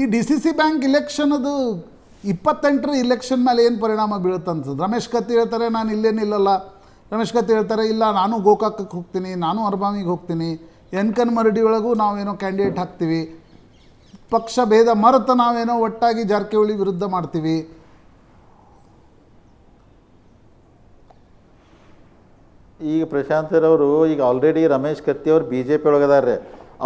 ಈ D C C bank ಇಲೆಕ್ಷನದು ಇಪ್ಪತ್ತೆಂಟರ ಇಲೆಕ್ಷನ್ ಮೇಲೆ ಏನು ಪರಿಣಾಮ ಬೀಳುತ್ತೆ ಅನ್ಸುತ್ತೆ ರಮೇಶ್ ಕತ್ತಿ ಹೇಳ್ತಾರೆ, ನಾನು ಇಲ್ಲೇನಿಲ್ಲಲ್ಲ ರಮೇಶ್ ಕತ್ತಿ ಹೇಳ್ತಾರೆ, ಇಲ್ಲ, ನಾನು ಗೋಕಾಕಕ್ಕೆ ಹೋಗ್ತೀನಿ, ನಾನು ಅರ್ಬಾಮಿಗೆ ಹೋಗ್ತೀನಿ. ಎನ್ಕನ್ ಮರಡಿ ಒಳಗೂ ನಾವೇನೋ ಕ್ಯಾಂಡಿಡೇಟ್ ಹಾಕ್ತೀವಿ. ಪಕ್ಷ ಭೇದ ಮರೆತು ನಾವೇನೋ ಒಟ್ಟಾಗಿ ಜಾರಕಿಹೊಳಿ ವಿರುದ್ಧ ಮಾಡ್ತೀವಿ. ಈಗ ಪ್ರಶಾಂತ್ ಅವರು, ಈಗ ಆಲ್ರೆಡಿ ರಮೇಶ್ ಕತ್ತಿ ಅವರು ಬಿ ಜೆ ಪಿ ಒಳಗದಾರೆ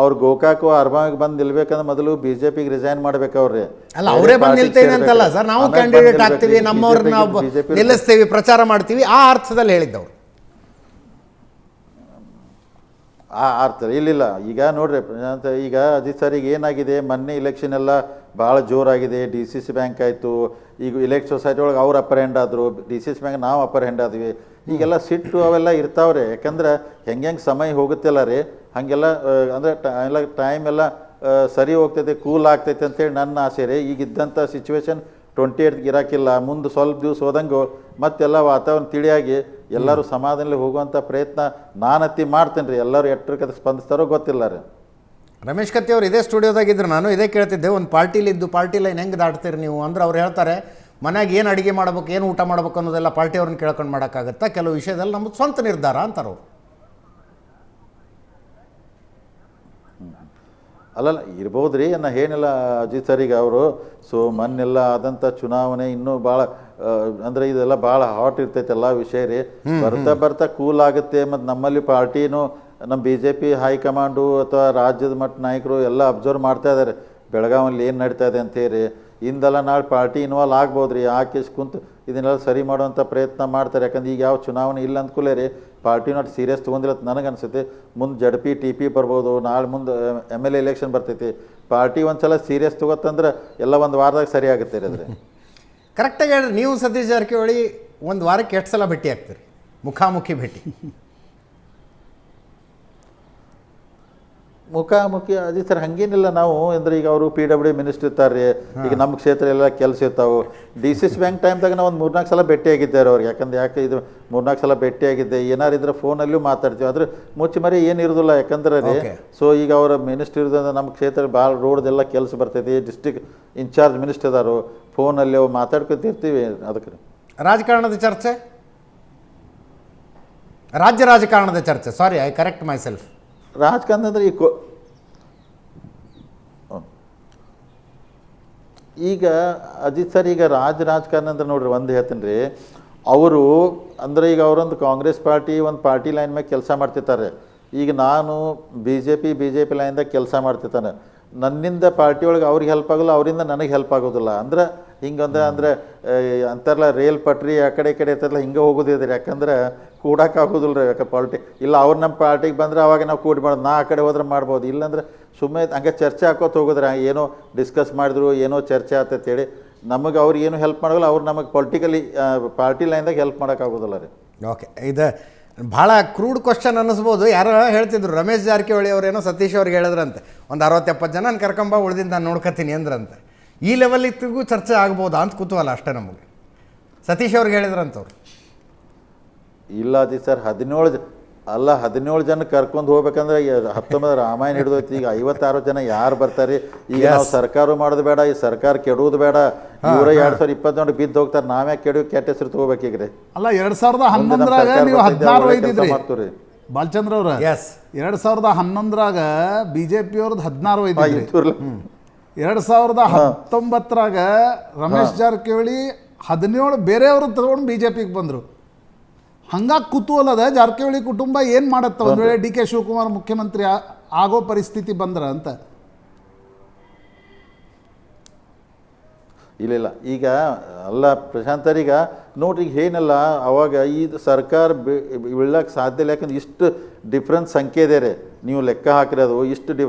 ಅವ್ರು ಗೋಕಾಕು ಅರ್ಬಾಮಿಗೆ ಬಂದು ನಿಲ್ಬೇಕಂದ್ರೆ ಮೊದಲು ಬಿ ಜೆ ಪಿಗೆ ರಿಸೈನ್ ಮಾಡ್ಬೇಕವ್ರೆ ಅಲ್ಲ ಅವರೇ ಬಂದು ನಿಲ್ತೇನೆ ಅಂತಲ್ಲ ಸರ್ ನಾವು ಕ್ಯಾಂಡಿಡೇಟ್ ಆಗ್ತೀವಿ ನಮ್ಮವ್ರನ್ನ ನಾವು ನಿಲ್ಲಿಸ್ತೀವಿ ಪ್ರಚಾರ ಮಾಡ್ತೀವಿ ಆ ಅರ್ಥದಲ್ಲಿ ಹೇಳಿದ್ದವ್ರು. ಆ ಅರ್ಥ ಇಲ್ಲಿಲ್ಲ. ಈಗ ನೋಡ್ರಿ ಈಗ ಅಜಿತ್ ಸರ್ ಈಗ ಏನಾಗಿದೆ? ಮೊನ್ನೆ ಇಲೆಕ್ಷನ್ ಎಲ್ಲ ಭಾಳ ಜೋರಾಗಿದೆ. ಡಿ ಸಿ ಸಿ ಬ್ಯಾಂಕ್ ಆಯಿತು. ಈಗ ಇಲೆಕ್ಟ್ ಸೊಸೈಟಿ ಒಳಗೆ ಅವ್ರು ಅಪ್ಪರ್ ಹೆಂಡ್ ಆದರು. ಡಿ ಸಿ ಸಿ ಬ್ಯಾಂಕ್ ನಾವು ಅಪ್ಪರ್ ಹೆಂಡ್ ಆದ್ವಿ. ಈಗೆಲ್ಲ ಸಿಟ್ಟು ಅವೆಲ್ಲ ಇರ್ತಾವ್ರೆ. ಯಾಕಂದ್ರೆ ಹೆಂಗೆ ಹೆಂಗೆ ಸಮಯ ಹೋಗುತ್ತಿಲ್ಲ ರೀ? ಹಾಗೆಲ್ಲ ಅಂದರೆ ಎಲ್ಲ ಟೈಮ್ ಎಲ್ಲ ಸರಿ ಹೋಗ್ತೈತೆ ಕೂಲ್ ಆಗ್ತೈತೆ ಅಂತೇಳಿ ನನ್ನ ಆಸೆ ರೀ. ಈಗಿದ್ದಂಥ ಸಿಚುವೇಶನ್ ಟ್ವೆಂಟಿ ಏಟ್ಗೆ ಇರೋಕ್ಕಿಲ್ಲ ಮುಂದೆ ಸ್ವಲ್ಪ ದಿವಸ ಹೋದಂಗೆ ಮತ್ತೆಲ್ಲ ವಾತಾವರಣ ತಿಳಿಯಾಗಿ ಎಲ್ಲರೂ ಸಮಾಧಾನದಲ್ಲಿ ಹೋಗುವಂಥ ಪ್ರಯತ್ನ ನಾನತ್ತಿ ಮಾಡ್ತೇನೆ ರೀ. ಎಲ್ಲರೂ ಎಟ್ಟರಕ್ಕೆ ಸ್ಪಂದಿಸ್ತಾರೋ ಗೊತ್ತಿಲ್ಲ ರೀ. ರಮೇಶ್ ಕತ್ತಿ ಅವರು ಇದೇ ಸ್ಟುಡಿಯೋದಾಗಿದ್ರು ನಾನು ಇದೇ ಕೇಳ್ತಿದ್ದೆ ಒಂದು ಪಾರ್ಟಿಲಿದ್ದು ಪಾರ್ಟಿ ಲೈನ್ ಹೆಂಗೆ ದಾಟ್ತೀರಿ ನೀವು? ಅಂದ್ರೆ ಅವ್ರು ಹೇಳ್ತಾರೆ ಮನ್ಯಾಗ ಏನು ಅಡುಗೆ ಮಾಡ್ಬೇಕು ಏನು ಊಟ ಮಾಡ್ಬೇಕು ಅನ್ನೋದೆಲ್ಲ ಪಾರ್ಟಿ ಅವ್ರನ್ನ ಕೇಳ್ಕೊಂಡು ಮಾಡೋಕ್ಕಾಗತ್ತಾ? ಕೆಲವು ವಿಷಯದಲ್ಲಿ ನಮ್ಮದು ಸ್ವಂತ ನಿರ್ಧಾರ ಅಂತಾರೆ ಅವ್ರು. ಅಲ್ಲಲ್ಲ ಇರ್ಬೋದು ರೀ ನಾ ಏನಿಲ್ಲ ಅಜಿತ್ ಸರ್ ಈಗ ಅವರು. ಸೊ ಮೊನ್ನೆಲ್ಲ ಆದಂಥ ಚುನಾವಣೆ ಇನ್ನೂ ಭಾಳ ಅಂದರೆ ಇದೆಲ್ಲ ಭಾಳ ಹಾಟ್ ಇರ್ತೈತೆ ಎಲ್ಲ ವಿಷಯ ರೀ. ಬರ್ತಾ ಬರ್ತಾ ಕೂಲ್ ಆಗುತ್ತೆ. ಮತ್ತು ನಮ್ಮಲ್ಲಿ ಪಾರ್ಟಿನೂ ನಮ್ಮ ಬಿ ಜೆ ಪಿ ಹೈಕಮಾಂಡು ಅಥವಾ ರಾಜ್ಯದ ಮಟ್ಟ ನಾಯಕರು ಎಲ್ಲ ಅಬ್ಸರ್ವ್ ಮಾಡ್ತಾ ಇದ್ದಾರೆ ಬೆಳಗಾವಲ್ಲಿ ಏನು ನಡೀತಾ ಇದೆ ಅಂತೇಳಿ ಇಂದೆಲ್ಲ ನಾಳೆ ಪಾರ್ಟಿ ಇನ್ವಾಲ್ವ್ ಆಗ್ಬೋದು ರೀ ಆಕೆ ಕುಂತು ಇದನ್ನೆಲ್ಲ ಸರಿ ಮಾಡುವಂಥ ಪ್ರಯತ್ನ ಮಾಡ್ತಾರೆ. ಯಾಕಂದ್ರೆ ಈಗ ಯಾವ ಚುನಾವಣೆ ಇಲ್ಲ ಅಂದ್ಕೂಲೇ ರೀ. ಪಾರ್ಟಿ ನಾಟ್ ಸೀರಿಯಸ್ ತೊಗೊಂಡಿಲ್ಲ ನನಗೆ ಅನಿಸುತ್ತೆ ಮುಂದೆ ಜಡ್ ಪಿ ಟಿ ಪಿ ಬರ್ಬೋದು, ನಾಳೆ ಮುಂದೆ ಎಂ ಎಲ್ ಎ ಎಲೆಕ್ಷನ್ ಬರ್ತೈತಿ. ಪಾರ್ಟಿ ಒಂದು ಸಲ ಸೀರಿಯಸ್ ತೊಗೊತ್ತಂದ್ರೆ ಎಲ್ಲ ಒಂದು ವಾರದಾಗ ಸರಿ ಆಗುತ್ತೆ ಅದ್ರೆ ಕರೆಕ್ಟಾಗಿ ಹೇಳ್ರಿ ನೀವು ಸತೀಶ್ ಜಾರಕಿಹೊಳಿ ಒಂದು ವಾರಕ್ಕೆ ಎಷ್ಟು ಸಲ ಭೇಟಿ ಆಗ್ತೀರಿ? ಮುಖಾಮುಖಿ ಭೇಟಿ. ಮುಖಾಮುಖಿ ಅದೇ ಸರ್ ಹಂಗೇನಿಲ್ಲ ನಾವು ಅಂದ್ರೆ ಈಗ ಅವರು ಪಿ ಡಬ್ಲ್ಯೂ ಮಿನಿಸ್ಟರ್ ಇರ್ತಾರೆ ಈಗ ನಮ್ಮ ಕ್ಷೇತ್ರ ಎಲ್ಲ ಕೆಲಸ ಇರ್ತಾವೆ. ಡಿ ಸಿ ಸಿ ಬ್ಯಾಂಕ್ ಟೈಮ್ದಾಗ ನಾವು ಒಂದು ಮೂರ್ನಾಲ್ಕು ಸಲ ಭೇಟಿಯಾಗಿದ್ದಾರೆ ಅವ್ರಿಗೆ. ಯಾಕಂದ್ರೆ ಯಾಕೆ ಇದು ಮೂರ್ನಾಲ್ಕು ಸಲ ಭೇಟಿಯಾಗಿದ್ದೆ ಏನಾರು ಇದ್ರೆ ಫೋನಲ್ಲೂ ಮಾತಾಡ್ತೀವಿ. ಆದರೆ ಮುಚ್ಚಿ ಮರಿ ಏನು ಇರೋದಿಲ್ಲ ಯಾಕಂದ್ರೆ ರೀ. ಸೊ ಈಗ ಅವರ ಮಿನಿಸ್ಟರ್ ಇರೋದ್ರಿಂದ ನಮ್ಮ ಕ್ಷೇತ್ರ ಭಾಳ ರೋಡ್ದೆಲ್ಲ ಕೆಲಸ ಬರ್ತೈತಿ ಡಿಸ್ಟಿಕ್ ಇನ್ಚಾರ್ಜ್ ಮಿನಿಸ್ಟರ್ ಅದಾರು. ಫೋನಲ್ಲಿ ಅವು ಮಾತಾಡ್ಕೊತಿರ್ತೀವಿ ಅದಕ್ಕೆ ರಾಜಕಾರಣದ ಚರ್ಚೆ? ರಾಜ್ಯ ರಾಜಕಾರಣದ ಚರ್ಚೆ. Sorry I correct myself ರಾಜಕಾರಣ ಅಂದರೆ ಈ ಕೊ ಈಗ ಅಜಿತ್ ಸರ್ ಈಗ ರಾಜ ರಾಜಕಾರಣ ಅಂದ್ರೆ ನೋಡ್ರಿ ಒಂದು ಹೇಳ್ತೀನಿ ರೀ. ಅವರು ಅಂದ್ರೆ ಈಗ ಅವರೊಂದು ಕಾಂಗ್ರೆಸ್ ಪಾರ್ಟಿ ಒಂದು ಪಾರ್ಟಿ ಲೈನ್ ಮೇಲೆ ಕೆಲಸ ಮಾಡ್ತಿರ್ತಾರೆ. ಈಗ ನಾನು B J P B J P ಲೈನ್ದಾಗ ಕೆಲಸ ಮಾಡ್ತಿರ್ತಾನೆ. ನನ್ನಿಂದ ಪಾರ್ಟಿ ಒಳಗೆ ಅವ್ರಿಗೆ ಹೆಲ್ಪ್ ಆಗೋಲ್ಲ, ಅವರಿಂದ ನನಗೆ ಹೆಲ್ಪ್ ಆಗೋದಿಲ್ಲ. ಅಂದ್ರೆ ಹಿಂಗಂದ್ರೆ ಅಂದರೆ ಅಂತಾರಲ್ಲ ರೇಲ್ ಪಟ್ರಿ ಆ ಕಡೆ ಈ ಕಡೆ ಇರ್ತಾರಲ್ಲ, ಹಿಂಗೆ ಹೋಗೋದಿದ್ರೆ ಯಾಕಂದ್ರೆ ಕೂಡಕ್ಕಾಗೋದಿಲ್ಲ ರೀ ಯಾಕೆ ಪಾರ್ಟಿ ಇಲ್ಲ ಅವ್ರು ನಮ್ಮ ಪಾರ್ಟಿಗೆ ಬಂದ್ರೆ ಅವಾಗ ನಾವು ಕೂಡಿ ಮಾಡೋದು, ನಾ ಆ ಕಡೆ ಹೋದ್ರೆ ಮಾಡ್ಬೋದು. ಇಲ್ಲಾಂದ್ರೆ ಸುಮ್ಮನೆ ಹಂಗೆ ಚರ್ಚೆ ಹಾಕೋತ ಹೋಗೋದ್ರೆ? ಏನೋ ಡಿಸ್ಕಸ್ ಮಾಡಿದ್ರು, ಏನೋ ಚರ್ಚೆ ಆತಂತೇಳಿ ನಮಗೆ ಅವ್ರು ಏನು ಹೆಲ್ಪ್ ಮಾಡೋಲ್ಲ, ಅವ್ರು ನಮಗೆ ಪೊಲಿಟಿಕಲಿ ಪಾರ್ಟಿ ಲೈನ್ದಾಗ ಹೆಲ್ಪ್ ಮಾಡೋಕ್ಕಾಗೋದಿಲ್ಲ ರೀ. ಓಕೆ, ಇದು ಭಾಳ ಕ್ರೂಡ್ ಕ್ವಶನ್ ಅನ್ನಿಸ್ಬೋದು. ಯಾರೋ ಹೇಳ್ತಿದ್ರು, ರಮೇಶ್ ಜಾರಕಿಹೊಳಿ ಅವರೇನೋ ಸತೀಶ್ ಅವ್ರಿಗೆ ಹೇಳಿದ್ರಂತೆ. ಒಂದು ಅರವತ್ತೆಪ್ಪತ್ತು ಜನ ನಾನು ಕರ್ಕೊಂಬ ಉಳಿದಿಂದ ನಾನು ನೋಡ್ಕೊತೀನಿ ಅಂದ್ರಂತೆ. ಈ ಲೆವೆಲಿಗೂ ಚರ್ಚೆ ಆಗ್ಬೋದಾ ಅಂತ ಕುತೂಹಲ ಅಷ್ಟೇ ನಮಗೆ. ಸತೀಶ್ ಅವ್ರಿಗೆ ಹೇಳಿದ್ರಂತವ್ರು ಇಲ್ಲ ಅದಿ ಸರ್ ಹದಿನೇಳು ಅಲ್ಲ ಹದಿನೇಳು ಜನ ಕರ್ಕೊಂಡು ಹೋಗ್ಬೇಕಂದ್ರೆ ಹತ್ತೊಂಬತ್ತು ರಾಮಾಯಣ ಹಿಡಿದೈತಿ ಈಗ ಐವತ್ತಾರು ಜನ ಯಾರು ಬರ್ತಾರೆ? ಈಗ ನಾವು ಸರ್ಕಾರ ಮಾಡೋದು ಬೇಡ ಈ ಸರ್ಕಾರ ಕೆಡುವುದು ಬೇಡ. ಇವರ ಎರಡು ಸಾವಿರದ ಇಪ್ಪತ್ತೊಂದು ಬಿದ್ದು ಹೋಗ್ತಾರೆ. ನಾವೇ ಕೆಡು ಕೆಟ್ಟ ಹೆಸರು ತಗೋಬೇಕೀಗ್ರಿ ಅಲ್ಲ ಎರಡು ಸಾವಿರದ ಹನ್ನೊಂದರಾಗ ನೀವು ಹದಿನಾರು ಒಯ್ದಿದ್ರಿ. ಬಾಲಚಂದ್ರ ಅವ್ರ ಎಸ್ ಎರಡು ಸಾವಿರದ ಹನ್ನೊಂದರಾಗ ಬಿ ಜೆ ಪಿ ಅವ್ರದ್ದು ಹದಿನಾರು ಒಯ್ದಿದ್ರಿ. ಎರಡು ಸಾವಿರದ ಹತ್ತೊಂಬತ್ತರಾಗ ರಮೇಶ್ ಜಾರಕಿಹೊಳಿ ಹದಿನೇಳು ಬೇರೆಯವರು ತಗೊಂಡು ಬಿ ಜೆ ಪಿಗೆ ಬಂದರು. ಹಂಗಾಗಿ ಕುತೂಹಲದ ಜಾರಕಿಹೊಳಿ ಕುಟುಂಬ ಏನು ಮಾಡತ್ತ ಒಂದು ವೇಳೆ ಡಿ ಕೆ ಶಿವಕುಮಾರ್ ಮುಖ್ಯಮಂತ್ರಿ ಆಗೋ ಪರಿಸ್ಥಿತಿ ಬಂದ್ರ ಅಂತ. ಇಲ್ಲ ಇಲ್ಲ. ಈಗ, ಅಲ್ಲ ಪ್ರಶಾಂತರೀಗ ನೋಡ್ರಿ, ಈಗ ಏನಲ್ಲ ಅವಾಗ ಈ ಸರ್ಕಾರ ಬೀಳಕ್ಕೆ ಸಾಧ್ಯ ಇಲ್ಲ. ಯಾಕಂದ್ರೆ ಇಷ್ಟು ಡಿಫ್ರೆನ್ಸ್ ಸಂಖ್ಯೆ ಇದೆ ರೀ. ನೀವು ಲೆಕ್ಕ ಹಾಕಿರೋದು ಇಷ್ಟು ಡಿ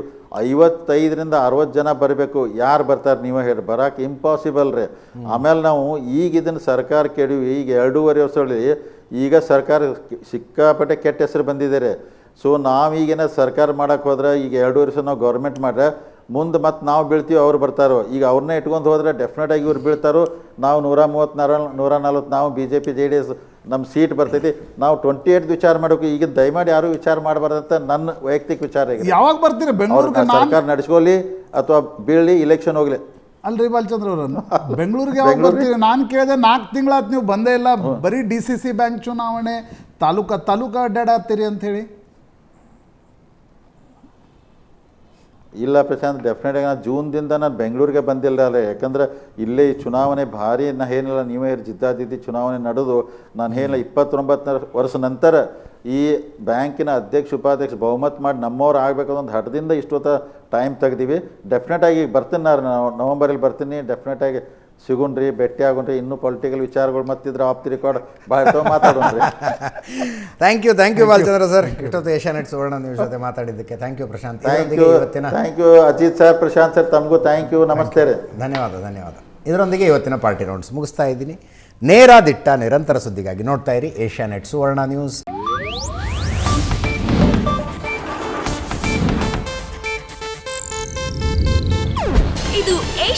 ಐವತ್ತೈದರಿಂದ ಅರವತ್ತು ಜನ ಬರಬೇಕು. ಯಾರು ಬರ್ತಾರೆ ನೀವೇ ಹೇಳಿ ಬರಕ್ಕೆ ಇಂಪಾಸಿಬಲ್ ರೀ. ಆಮೇಲೆ ನಾವು ಈಗ ಇದನ್ನು ಸರ್ಕಾರ ಕೆಡವಿ ಈಗ ಎರಡೂವರೆ ವರ್ಷದಲ್ಲಿ ಈಗ ಸರ್ಕಾರ ಸಿಕ್ಕಾಪಟ್ಟೆ ಕೆಟ್ಟ ಹೆಸರು ಬಂದಿದ್ದಾರೆ ಸೊ ನಾವೀಗೇನ ಸರ್ಕಾರ ಮಾಡೋಕ್ಕೆ ಹೋದ್ರೆ ಈಗ ಎರಡು ವರ್ಷ ನಾವು ಗೌರ್ಮೆಂಟ್ ಮಾಡ್ರೆ ಮುಂದೆ ಮತ್ತೆ ನಾವು ಬೀಳ್ತೀವಿ ಅವ್ರು ಬರ್ತಾರೋ. ಈಗ ಅವ್ರನ್ನೇ ಇಟ್ಕೊಂಡು ಹೋದ್ರೆ ಡೆಫಿನೆಟ್ ಆಗಿ ಇವ್ರು ಬೀಳ್ತಾರೋ. ನಾವು ನೂರ ಮೂವತ್ತು ನೂರ ನೂರ ನಲ್ವತ್ತು ನಾವು B J P J D S ನಮ್ಮ ಸೀಟ್ ಬರ್ತೈತಿ. ನಾವು ಟ್ವೆಂಟಿ ಏಟ್ ವಿಚಾರ ಮಾಡಬೇಕು. ಈಗ ದಯಮಾಡಿ ಯಾರು ವಿಚಾರ ಮಾಡಬಾರ್ದಂತ ನನ್ನ ವೈಯಕ್ತಿಕ ವಿಚಾರ ಈಗ ಯಾವಾಗ ಬರ್ತೀರಿ? ಬೆಂಗಳೂರು ಸರ್ಕಾರ ನಡೆಸ್ಕೊಳ್ಳಿ ಅಥವಾ ಬೀಳಲಿ ಇಲೆಕ್ಷನ್ ಹೋಗ್ಲಿ. ಅಲ್ರಿ ಬಾಲಚಂದ್ರ ಅವರನ್ನು. ಬೆಂಗಳೂರಿಗೆ ಯಾವಾಗ ಬರ್ತೀರಿ? ನಾನು ಕೇಳಿದೆ ನಾಲ್ಕು ತಿಂಗಳಾತ್ ನೀವು ಬಂದೇ ಇಲ್ಲ. ಬರೀ ಡಿ ಸಿ ಸಿ ಬ್ಯಾಂಕ್ ಚುನಾವಣೆ ತಾಲೂಕಾ ತಾಲೂಕಾ ಅಡ್ಡಾಡಾತೀರಿ ಅಂತ ಹೇಳಿ. ಇಲ್ಲ ಪ್ರಶಾಂತ್ ಡೆಫಿನೆಟಾಗಿ ನಾನು ಜೂನ್ದಿಂದ ನಾನು ಬೆಂಗಳೂರಿಗೆ ಬಂದಿಲ್ಲ ಅಲ್ಲ. ಯಾಕಂದ್ರೆ ಇಲ್ಲೇ ಈ ಚುನಾವಣೆ ಭಾರಿ ನಾ ಏನಿಲ್ಲ. ನೀವೇ ಜಿದ್ದಾದಿದ್ದಿ ಚುನಾವಣೆ ನಡೆದು ನಾನು ಏನಿಲ್ಲ ಇಪ್ಪತ್ತೊಂಬತ್ತು ವರ್ಷ ನಂತರ ಈ ಬ್ಯಾಂಕಿನ ಅಧ್ಯಕ್ಷ ಉಪಾಧ್ಯಕ್ಷ ಬಹುಮತ ಮಾಡಿ ನಮ್ಮವ್ರು ಆಗಬೇಕು ಒಂದು ಹಠದಿಂದ ಇಷ್ಟೊತ್ತ ಟೈಮ್ ತೆಗ್ದೀವಿ. ಡೆಫಿನೆಟಾಗಿ ಬರ್ತೀನಿ ನಾನು ನವಂಬರಲ್ಲಿ ಬರ್ತೀನಿ. ಡೆಫಿನೆಟಾಗಿ ಸಿಗುಣ್ರಿ ಭೇಟಿ ಆಗೋಣ್ರಿ. ಇನ್ನೂ ಪೊಲಿಟಿಕಲ್ ವಿಚಾರಗಳು ಮತ್ತಿದ್ರೆ ಆಫ್ ದಿ ರೆಕಾರ್ಡ್ ಭಾಳ ಮಾತಾಡೋಣ್ರಿ. Thank you thank you Balachandra sir ಇಷ್ಟೊತ್ತು ಏಷ್ಯಾನೆಟ್ ಸುವರ್ಣ ನ್ಯೂಸ್ ಜೊತೆ ಮಾತಾಡಿದ್ದಕ್ಕೆ. Thank you Prashant. Thank you thank you Ajit sir Prashant sir ತಮಗೂ ಥ್ಯಾಂಕ್ ಯು ನಮಸ್ತೆ ರೀ. ಧನ್ಯವಾದ ಧನ್ಯವಾದ. ಇದರೊಂದಿಗೆ ಇವತ್ತಿನ ಪಾರ್ಟಿ ರೌಂಡ್ಸ್ ಮುಗಿಸ್ತಾ ಇದ್ದೀನಿ. ನೇರ ದಿಟ್ಟ ನಿರಂತರ ಸುದ್ದಿಗಾಗಿ ನೋಡ್ತಾ ಇರಿ Asianet Suvarna news